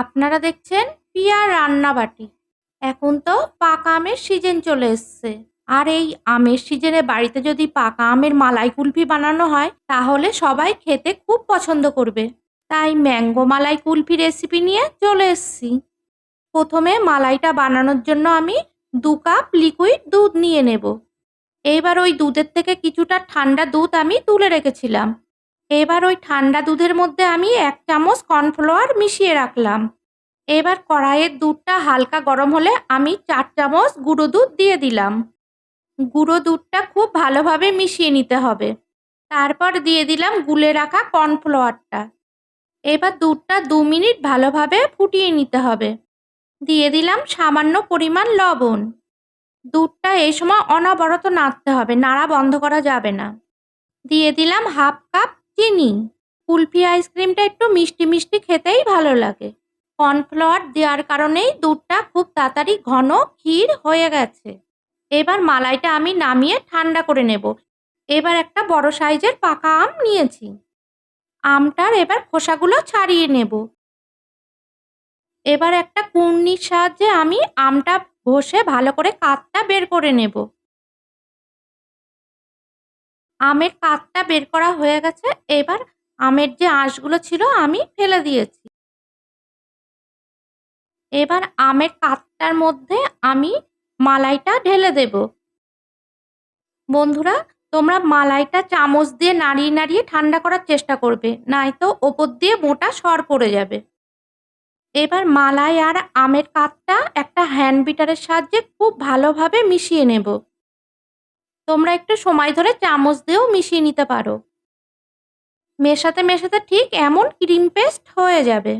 আপনারা দেখছেন পিয়া রান্নাবাটি। এখন তো পাকা আমের সিজন চলে এসছে। আর এই আমের সিজনে বাড়িতে যদি পাকা আমের মালাই কুলফি বানানো হয়, তাহলে সবাই খেতে খুব পছন্দ করবে। তাই ম্যাঙ্গো মালাই কুলফি রেসিপি নিয়ে চলে এসেছি। প্রথমে মালাইটা বানানোর জন্য আমি দু কাপ লিকুইড দুধ নিয়ে নেব। এইবার ওই দুধের থেকে কিছুটা ঠান্ডা দুধ আমি তুলে রেখেছিলাম। এবার ওই ঠান্ডা দুধের মধ্যে আমি এক চামচ কর্নফ্লাওয়ার মিশিয়ে রাখলাম। এবার কড়াইয়ের দুধটা হালকা গরম হলে আমি চার চামচ গুঁড়ো দুধ দিয়ে দিলাম। গুঁড়ো দুধটা খুব ভালোভাবে মিশিয়ে নিতে হবে। তারপর দিয়ে দিলাম গুলে রাখা কর্নফ্লাওয়ারটা। এবার দুধটা দু মিনিট ভালোভাবে ফুটিয়ে নিতে হবে। দিয়ে দিলাম সামান্য পরিমাণ লবণ। দুধটা এই সময় অনবরত নাড়তে হবে, নাড়া বন্ধ করা যাবে না। দিয়ে দিলাম হাফ কাপ চিনি। কুলফি আইসক্রিমটা একটু মিষ্টি মিষ্টি খেতেই ভালো লাগে। কর্নফ্লাওয়ার দেওয়ার কারণেই দুধটা খুব তাড়াতাড়ি ঘন, ক্ষীর হয়ে গেছে। এবার মালাইটা আমি নামিয়ে ঠান্ডা করে নেব। এবার একটা বড় সাইজের পাকা আম নিয়েছি। আমটার এবার খোসাগুলো ছাড়িয়ে নেব। এবার একটা কুর্নির সাহায্যে আমি আমটা ঘষে ভালো করে কাতটা বের করে নেব। আমের কাতটা বের করা হয়ে গেছে। এবার আমের যে আঁশগুলো ছিল আমি ফেলে দিয়েছি। এবার আমের কাতটার মধ্যে আমি মালাইটা ঢেলে দেব। বন্ধুরা, তোমরা মালাইটা চামচ দিয়ে নাড়িয়ে নাড়িয়ে ঠান্ডা করার চেষ্টা করবে নয়তো ওপর দিয়ে মোটা সর পড়ে যাবে। এবার মালাই আর আমের কাতটা একটা হ্যান্ড বিটারের সাহায্যে খুব ভালোভাবে মিশিয়ে নেব। তোমরা একটু সময় ধরে চামচ দিয়েও মিশিয়ে নিতে পারো। মেশাতে মেশাতে ঠিক এমন ক্রিম পেস্ট হয়ে যাবে।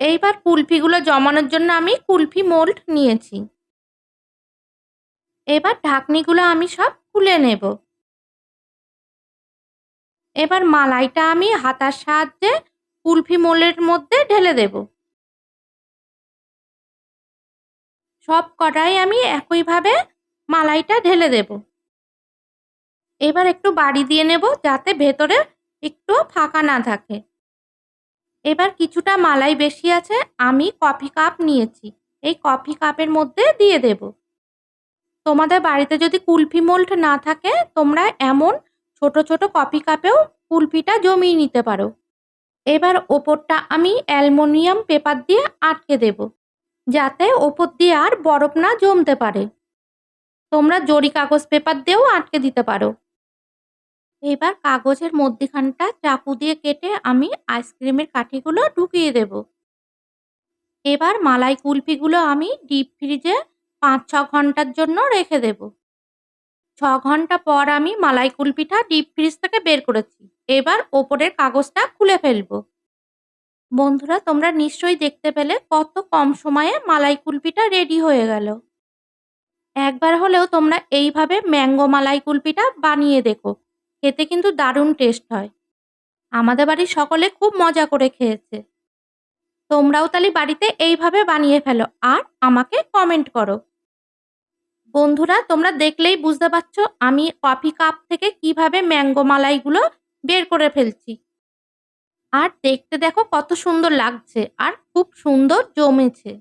এইবার কুলফিগুলো জমানোর জন্য আমি কুলফি মোল্ড নিয়েছি। এবার ঢাকনিগুলো আমি সব খুলে নেব। এবার মালাইটা আমি হাতার সাহায্যে কুলফি মোলের মধ্যে ঢেলে দেব। সব কটাই আমি একইভাবে মালাইটা ঢেলে দেব। এবার একটু বাড়ি দিয়ে নেব যাতে ভেতরে একটু ফাঁকা না থাকে। এবার কিছুটা মালাই বেশি আছে, আমি কফি কাপ নিয়েছি। এই কফি কাপের মধ্যে দিয়ে দেব। তোমাদের বাড়িতে যদি কুলফি মোল্ড না থাকে, তোমরা এমন ছোট ছোট কফি কাপেও কুলফিটা জমিয়ে নিতে পারো। এবার ওপরটা আমি অ্যালমোনিয়াম পেপার দিয়ে আটকে দেব, যাতে ওপর দিয়ে আর বরফ না জমতে পারে। তোমরা জরি কাগজ পেপার দিয়েও আটকে দিতে পারো। এবার কাগজের মধ্যিখানটা চাকু দিয়ে কেটে আমি আইসক্রিমের কাঠিগুলো ঢুকিয়ে দেব। এবার মালাই কুলফিগুলো আমি ডিপ ফ্রিজে পাঁচ, ছ ঘণ্টার জন্য রেখে দেব। ছ ঘণ্টা পর আমি মালাই কুলফিটা ডিপ ফ্রিজ থেকে বের করেছি। এবার ওপরের কাগজটা খুলে ফেলব। বন্ধুরা, তোমরা নিশ্চয়ই দেখতে পেলে কত কম সময়ে মালাই কুলফিটা রেডি হয়ে গেল। একবার হলেও তোমরা এইভাবে ম্যাঙ্গো মালাই কুলফিটা বানিয়ে দেখো। খেতে কিন্তু দারুণ টেস্ট হয়। আমাদের বাড়ির সকলে খুব মজা করে খেয়েছে। তোমরাও তাহলে বাড়িতে এইভাবে বানিয়ে ফেলো আর আমাকে কমেন্ট করো। বন্ধুরা, তোমরা দেখলেই বুঝতে পারছ আমি কফি কাপ থেকে কীভাবে ম্যাঙ্গো মালাইগুলো বের করে ফেলছি। আর দেখতে দেখো কত সুন্দর লাগছে আর খুব সুন্দর জমেছে।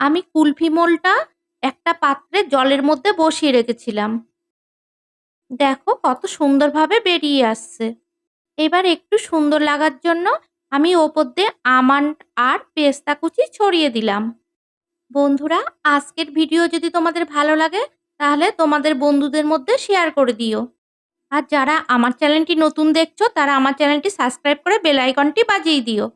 আমি কুলফি মোলটা একটা পাত্রে জলের মধ্যে বসিয়ে রেখেছিলাম। দেখো কত সুন্দরভাবে বেরিয়ে আসছে। এবার একটু সুন্দর লাগার জন্য আমি ওপর দিয়ে আমান্ড আর পেস্তা কুচি ছড়িয়ে দিলাম। বন্ধুরা, আজকের ভিডিও যদি তোমাদের ভালো লাগে, তাহলে তোমাদের বন্ধুদের মধ্যে শেয়ার করে দিও। আর যারা আমার চ্যানেলটি নতুন দেখছ, তারা আমার চ্যানেলটি সাবস্ক্রাইব করে বেল আইকনটি বাজিয়ে দিও।